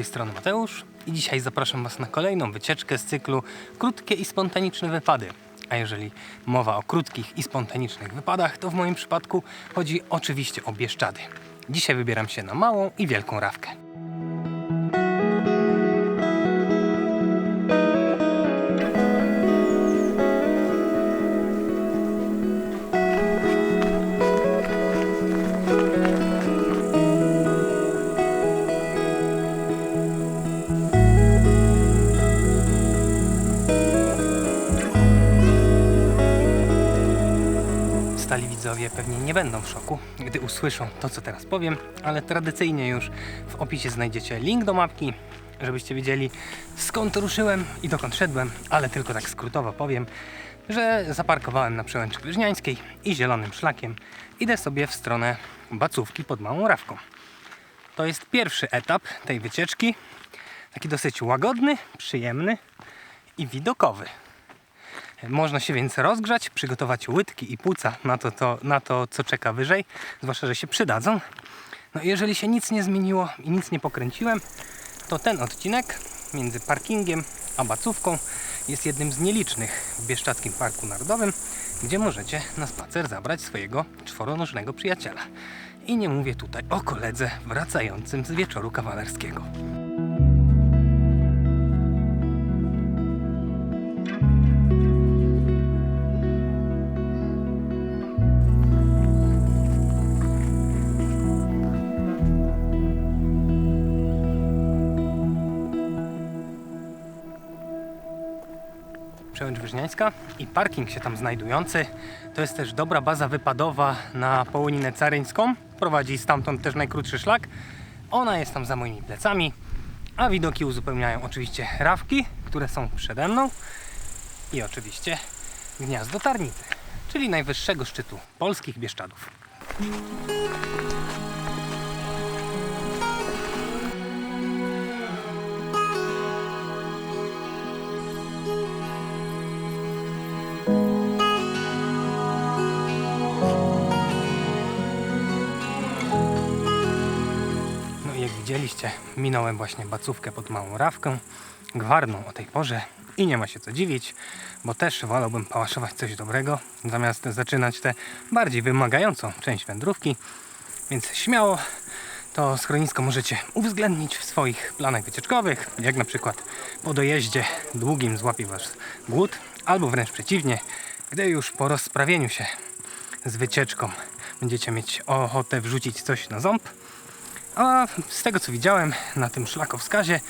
Tej strony Mateusz i dzisiaj zapraszam Was na kolejną wycieczkę z cyklu Krótkie i spontaniczne wypady. A jeżeli mowa o krótkich i spontanicznych wypadach, to w moim przypadku chodzi oczywiście o Bieszczady. Dzisiaj wybieram się na małą i wielką rawkę. Widzowie pewnie nie będą w szoku, gdy usłyszą to, co teraz powiem, ale tradycyjnie już w opisie znajdziecie link do mapki, żebyście wiedzieli skąd ruszyłem i dokąd szedłem, ale tylko tak skrótowo powiem, że zaparkowałem na przełęczy Wyżniańskiej i zielonym szlakiem idę sobie w stronę Bacówki pod Małą Rawką. To jest pierwszy etap tej wycieczki, taki dosyć łagodny, przyjemny i widokowy. Można się więc rozgrzać, przygotować łydki i płuca na to, to, na to, co czeka wyżej, zwłaszcza, że się przydadzą. No i jeżeli się nic nie zmieniło i nic nie pokręciłem, to ten odcinek między parkingiem a bacówką jest jednym z nielicznych w Bieszczadzkim Parku Narodowym, gdzie możecie na spacer zabrać swojego czworonożnego przyjaciela. I nie mówię tutaj o koledze wracającym z wieczoru kawalerskiego. I parking się tam znajdujący. To jest też dobra baza wypadowa na Połoninę Caryńską. Prowadzi stamtąd też najkrótszy szlak. Ona jest tam za moimi plecami, a widoki uzupełniają oczywiście rawki, które są przede mną i oczywiście gniazdo Tarnicy, czyli najwyższego szczytu polskich Bieszczadów. Widzieliście, minąłem właśnie bacówkę pod małą rawkę, gwarną o tej porze i nie ma się co dziwić, bo też wolałbym pałaszować coś dobrego, zamiast zaczynać tę bardziej wymagającą część wędrówki, więc śmiało to schronisko możecie uwzględnić w swoich planach wycieczkowych, jak na przykład po dojeździe długim złapie was głód, albo wręcz przeciwnie, gdy już po rozprawieniu się z wycieczką będziecie mieć ochotę wrzucić coś na ząb, a z tego co widziałem na tym szlakowskazie,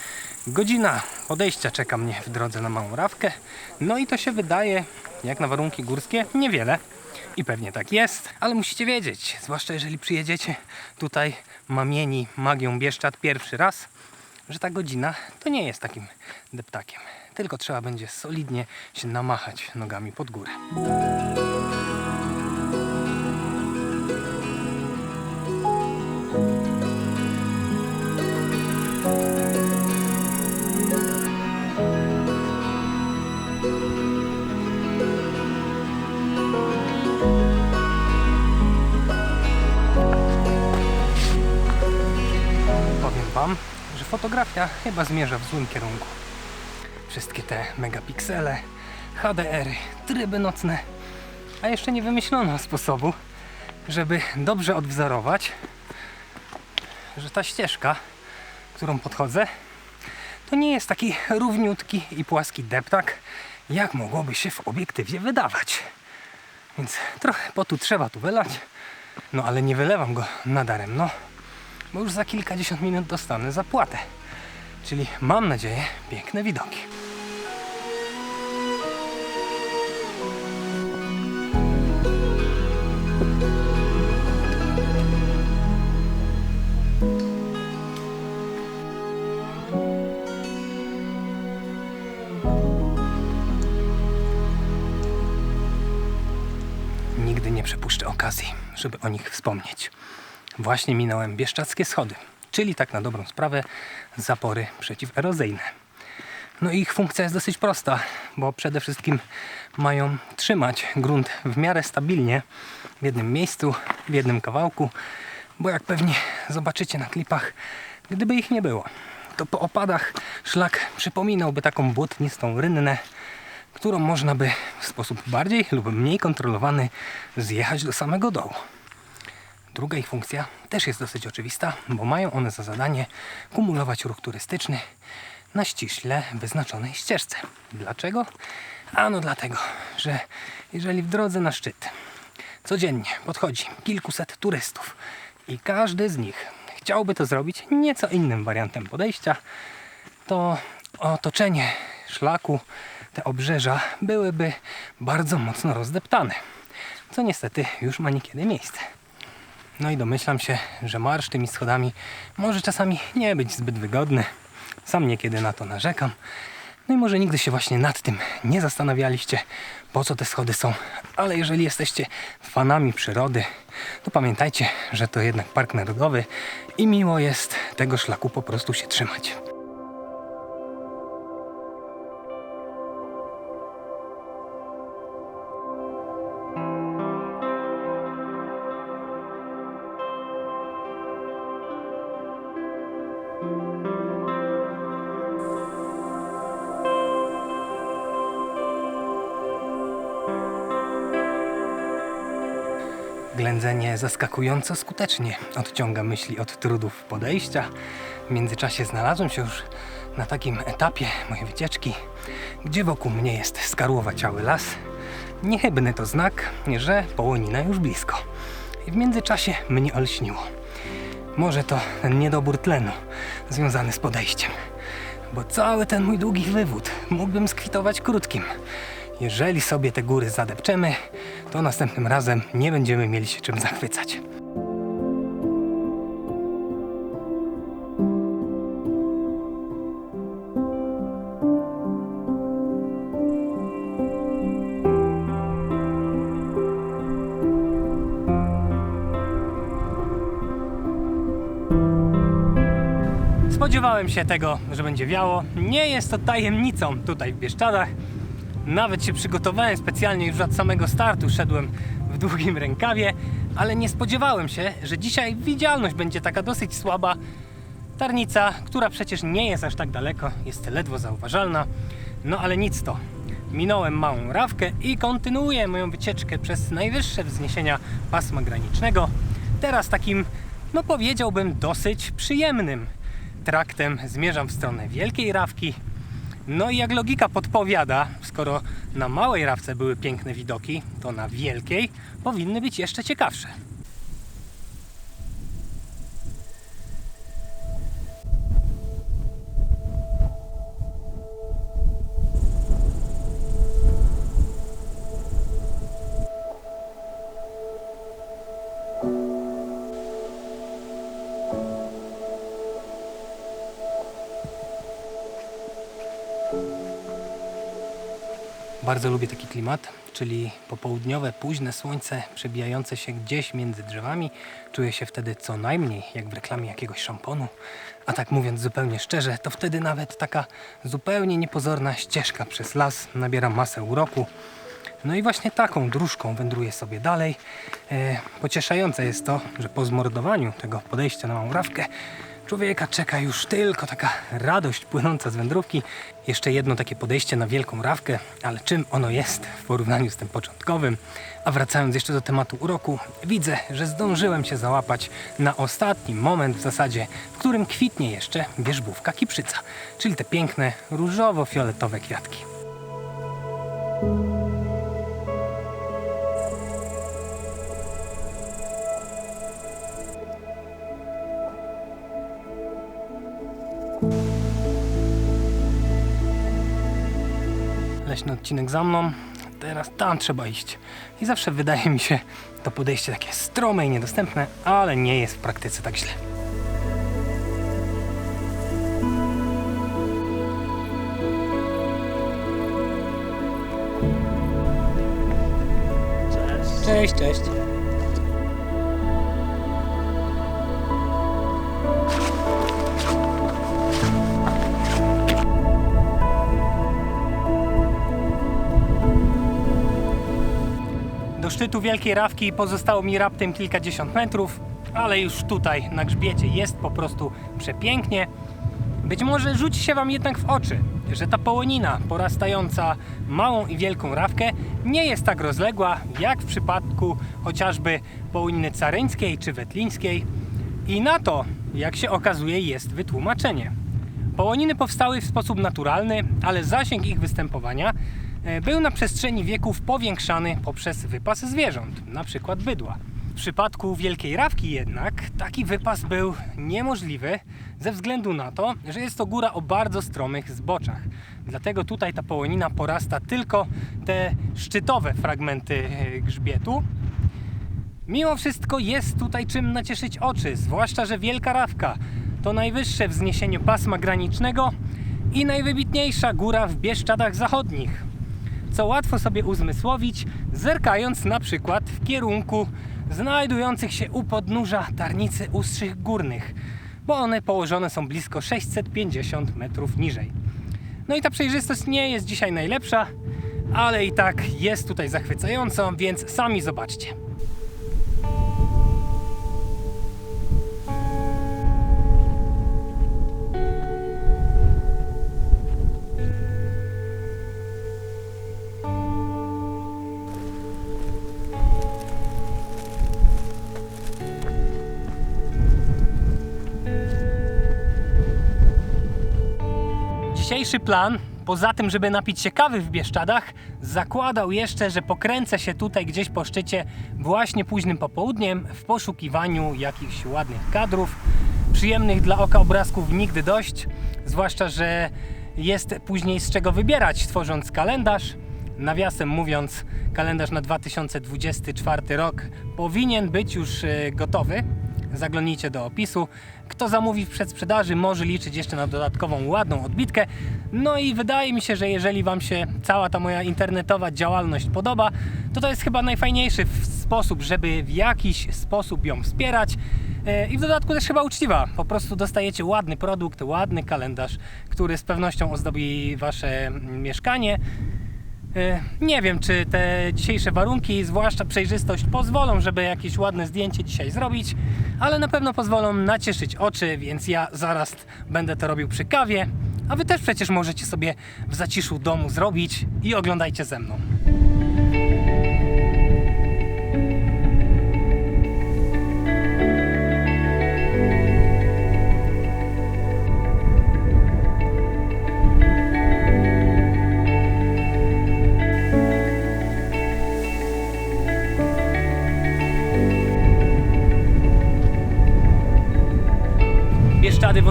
godzina podejścia czeka mnie w drodze na małą rawkę. No i to się wydaje, jak na warunki górskie, niewiele. I pewnie tak jest, ale musicie wiedzieć, zwłaszcza jeżeli przyjedziecie tutaj mamieni magią Bieszczad pierwszy raz, że ta godzina to nie jest takim deptakiem. Tylko trzeba będzie solidnie się namachać nogami pod górę. Fotografia chyba zmierza w złym kierunku. Wszystkie te megapiksele, HDR-y, tryby nocne, a jeszcze nie wymyślono sposobu, żeby dobrze odwzorować, że ta ścieżka, którą podchodzę, to nie jest taki równiutki i płaski deptak, jak mogłoby się w obiektywie wydawać. Więc trochę potu trzeba tu wylać, no ale nie wylewam go nadaremno bo już za kilkadziesiąt minut dostanę zapłatę. Czyli mam nadzieję piękne widoki. Nigdy nie przepuszczę okazji, żeby o nich wspomnieć. Właśnie minąłem Bieszczadzkie Schody, czyli tak na dobrą sprawę zapory przeciwerozyjne. No ich funkcja jest dosyć prosta, bo przede wszystkim mają trzymać grunt w miarę stabilnie w jednym miejscu, w jednym kawałku, bo jak pewnie zobaczycie na klipach, Gdyby ich nie było, to po opadach szlak przypominałby taką błotnistą rynnę, którą można by w sposób bardziej lub mniej kontrolowany zjechać do samego dołu. Druga ich funkcja też jest dosyć oczywista, bo mają one za zadanie kumulować ruch turystyczny na ściśle wyznaczonej ścieżce. Dlaczego? Ano dlatego, że jeżeli w drodze na szczyt codziennie podchodzi kilkuset turystów i każdy z nich chciałby to zrobić nieco innym wariantem podejścia, to otoczenie szlaku, te obrzeża byłyby bardzo mocno rozdeptane, co niestety już ma niekiedy miejsce. No i domyślam się, że marsz tymi schodami może czasami nie być zbyt wygodny. Sam niekiedy na to narzekam. No i może nigdy się właśnie nad tym nie zastanawialiście, po co te schody są. Ale jeżeli jesteście fanami przyrody, to pamiętajcie, że to jednak park narodowy i miło jest tego szlaku po prostu się trzymać. Ględzenie zaskakująco skutecznie odciąga myśli od trudów podejścia. W międzyczasie znalazłem się już na takim etapie mojej wycieczki, gdzie wokół mnie jest skarłowaciały las. Niechybny to znak, że połonina już blisko. I w międzyczasie mnie olśniło. Może to ten niedobór tlenu związany z podejściem, bo cały ten mój długi wywód mógłbym skwitować krótkim. Jeżeli sobie te góry zadepczemy, to następnym razem nie będziemy mieli się czym zachwycać. Spodziewałem się tego, że będzie wiało. Nie jest to tajemnicą tutaj w Bieszczadach. Nawet się przygotowałem specjalnie już od samego startu, szedłem w długim rękawie, ale nie spodziewałem się, że dzisiaj widzialność będzie taka dosyć słaba. Tarnica, która przecież nie jest aż tak daleko, jest ledwo zauważalna. No ale nic to. Minąłem małą rawkę i kontynuuję moją wycieczkę przez najwyższe wzniesienia pasma granicznego. Teraz takim, no powiedziałbym, dosyć przyjemnym traktem zmierzam w stronę Wielkiej Rawki, no i jak logika podpowiada, skoro na małej rawce były piękne widoki, to na wielkiej powinny być jeszcze ciekawsze. Bardzo lubię taki klimat, czyli popołudniowe, późne słońce przebijające się gdzieś między drzewami. Czuję się wtedy co najmniej jak w reklamie jakiegoś szamponu. A tak mówiąc zupełnie szczerze, to wtedy nawet taka zupełnie niepozorna ścieżka przez las nabiera masę uroku. No i właśnie taką dróżką wędruję sobie dalej. E, pocieszające jest to, że po zmordowaniu tego podejścia na małą rawkę człowieka czeka już tylko taka radość płynąca z wędrówki. Jeszcze jedno takie podejście na wielką rawkę, ale czym ono jest w porównaniu z tym początkowym? A wracając jeszcze do tematu uroku, widzę, że zdążyłem się załapać na ostatni moment w zasadzie, w którym kwitnie jeszcze wierzbówka kiprzyca, czyli te piękne różowo-fioletowe kwiatki. Leśny odcinek za mną. Teraz tam trzeba iść. I zawsze wydaje mi się to podejście takie strome i niedostępne, ale nie jest w praktyce tak źle. Cześć, cześć. Szczytu Wielkiej Rawki pozostało mi raptem kilkadziesiąt metrów. ale już tutaj na grzbiecie jest po prostu przepięknie. Być może rzuci się Wam jednak w oczy, że ta połonina porastająca małą i wielką rawkę nie jest tak rozległa jak w przypadku chociażby połoniny caryńskiej czy wetlińskiej. I na to, jak się okazuje, jest wytłumaczenie. Połoniny powstały w sposób naturalny, ale zasięg ich występowania był na przestrzeni wieków powiększany poprzez wypas zwierząt, przykład bydła. W przypadku wielkiej rawki jednak taki wypas był niemożliwy ze względu na to, że jest to góra o bardzo stromych zboczach. Dlatego tutaj ta połonina porasta tylko te szczytowe fragmenty e, grzbietu, Mimo wszystko jest tutaj czym nacieszyć oczy, zwłaszcza, że Wielka Rawka to najwyższe wzniesienie pasma granicznego i najwybitniejsza góra w Bieszczadach Zachodnich. Co łatwo sobie uzmysłowić, zerkając na przykład w kierunku znajdujących się u podnóża Tarnicy Ustrzych Górnych, bo one położone są blisko 650 metrów niżej. No i ta przejrzystość nie jest dzisiaj najlepsza, ale i tak jest tutaj zachwycająco, więc sami zobaczcie. Dzisiejszy plan, poza tym, żeby napić się kawy w Bieszczadach, zakładał jeszcze, że pokręcę się tutaj gdzieś po szczycie właśnie późnym popołudniem w poszukiwaniu jakichś ładnych kadrów. Przyjemnych dla oka obrazków nigdy dość, zwłaszcza, że jest później z czego wybierać, tworząc kalendarz. Nawiasem mówiąc, kalendarz na 2024 rok powinien być już e, gotowy. Zaglądnijcie do opisu. Kto zamówi w przedsprzedaży, może liczyć jeszcze na dodatkową ładną odbitkę. No i wydaje mi się, że jeżeli Wam się cała ta moja internetowa działalność podoba, to to jest chyba najfajniejszy sposób, żeby w jakiś sposób ją wspierać. E, I w dodatku też chyba uczciwa. Po prostu dostajecie ładny produkt, ładny kalendarz, który z pewnością ozdobi Wasze mieszkanie. E, Nie wiem, czy te dzisiejsze warunki, zwłaszcza przejrzystość, pozwolą, żeby jakieś ładne zdjęcie dzisiaj zrobić, ale na pewno pozwolą nacieszyć oczy, więc ja zaraz będę to robił przy kawie, a wy też przecież możecie sobie w zaciszu domu zrobić i oglądajcie ze mną.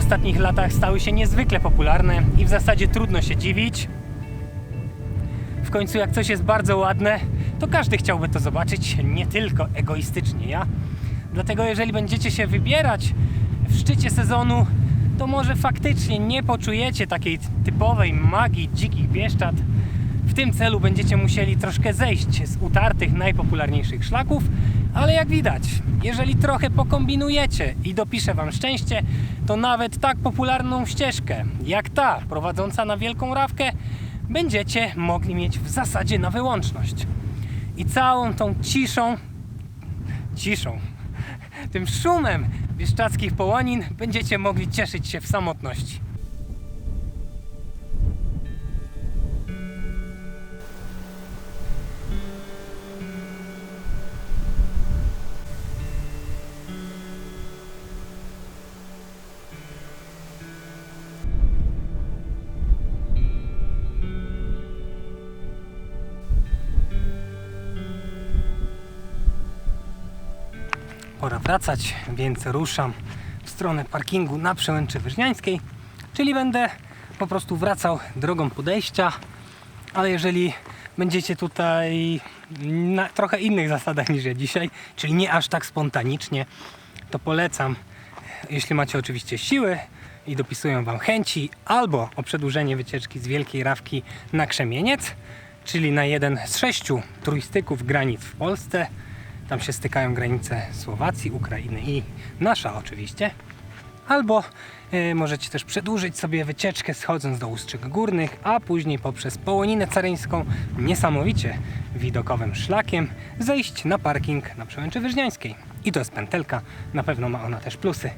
Ostatnich latach stały się niezwykle popularne i w zasadzie trudno się dziwić. W końcu jak coś jest bardzo ładne, to każdy chciałby to zobaczyć, nie tylko egoistycznie ja. Dlatego jeżeli będziecie się wybierać w szczycie sezonu, to może faktycznie nie poczujecie takiej typowej magii dzikich Bieszczad. W tym celu będziecie musieli troszkę zejść z utartych najpopularniejszych szlaków, ale jak widać, jeżeli trochę pokombinujecie i dopisze Wam szczęście, to nawet tak popularną ścieżkę jak ta prowadząca na Wielką Rawkę będziecie mogli mieć w zasadzie na wyłączność. I całą tą ciszą, ciszą, tym szumem bieszczadzkich połonin będziecie mogli cieszyć się w samotności. Pora wracać, więc ruszam w stronę parkingu na Przełęczy Wyżniańskiej, czyli będę po prostu wracał drogą podejścia, ale jeżeli będziecie tutaj na trochę innych zasadach niż ja dzisiaj, czyli nie aż tak spontanicznie, to polecam, jeśli macie oczywiście siły i dopisują Wam chęci, albo o przedłużenie wycieczki z Wielkiej Rawki na Krzemieniec, czyli na jeden z sześciu trójstyków granic w Polsce. Tam się stykają granice Słowacji, Ukrainy i nasza oczywiście. Albo e, możecie też przedłużyć sobie wycieczkę schodząc do Ustrzyk Górnych, a później poprzez Połoninę Caryńską niesamowicie widokowym szlakiem zejść na parking na Przełęczy Wyżniańskiej. I to jest pętelka, na pewno ma ona też plusy.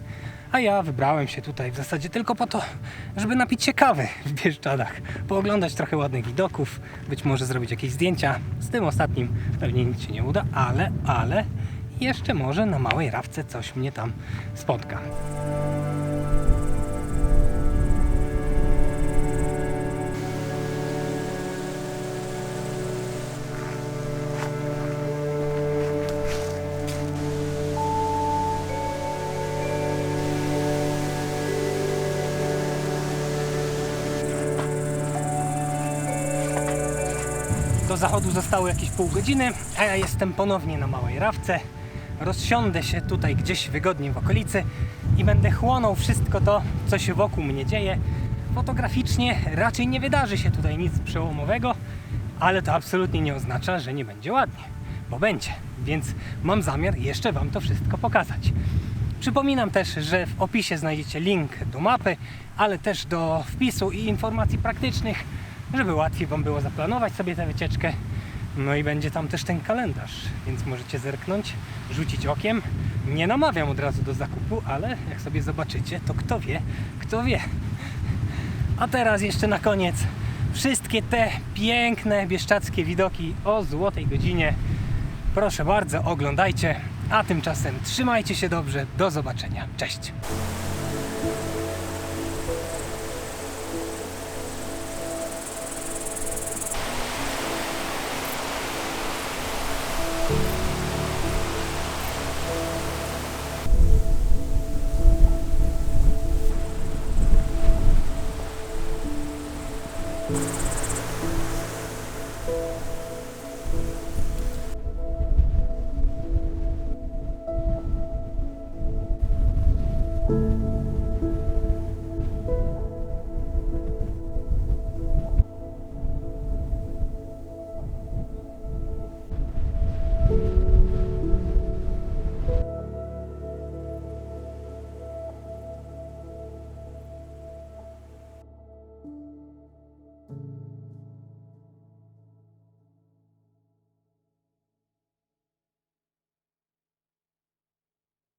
A ja wybrałem się tutaj w zasadzie tylko po to, żeby napić się kawy w Bieszczadach, pooglądać trochę ładnych widoków, być może zrobić jakieś zdjęcia. Z tym ostatnim pewnie nic się nie uda, ale, ale jeszcze może na małej rawce coś mnie tam spotka. Zachodu zostało jakieś pół godziny, a ja jestem ponownie na małej rawce. Rozsiądę się tutaj gdzieś wygodnie w okolicy i będę chłonął wszystko to, co się wokół mnie dzieje. Fotograficznie raczej nie wydarzy się tutaj nic przełomowego, ale to absolutnie nie oznacza, że nie będzie ładnie, bo będzie. Więc mam zamiar jeszcze Wam to wszystko pokazać. Przypominam też, że w opisie znajdziecie link do mapy, ale też do wpisu i informacji praktycznych, żeby łatwiej Wam było zaplanować sobie tę wycieczkę. No i będzie tam też ten kalendarz, więc możecie zerknąć, rzucić okiem. Nie namawiam od razu do zakupu, ale jak sobie zobaczycie, to kto wie, kto wie. A teraz jeszcze na koniec wszystkie te piękne bieszczackie widoki o złotej godzinie. Proszę bardzo, oglądajcie. A tymczasem trzymajcie się dobrze. Do zobaczenia. Cześć.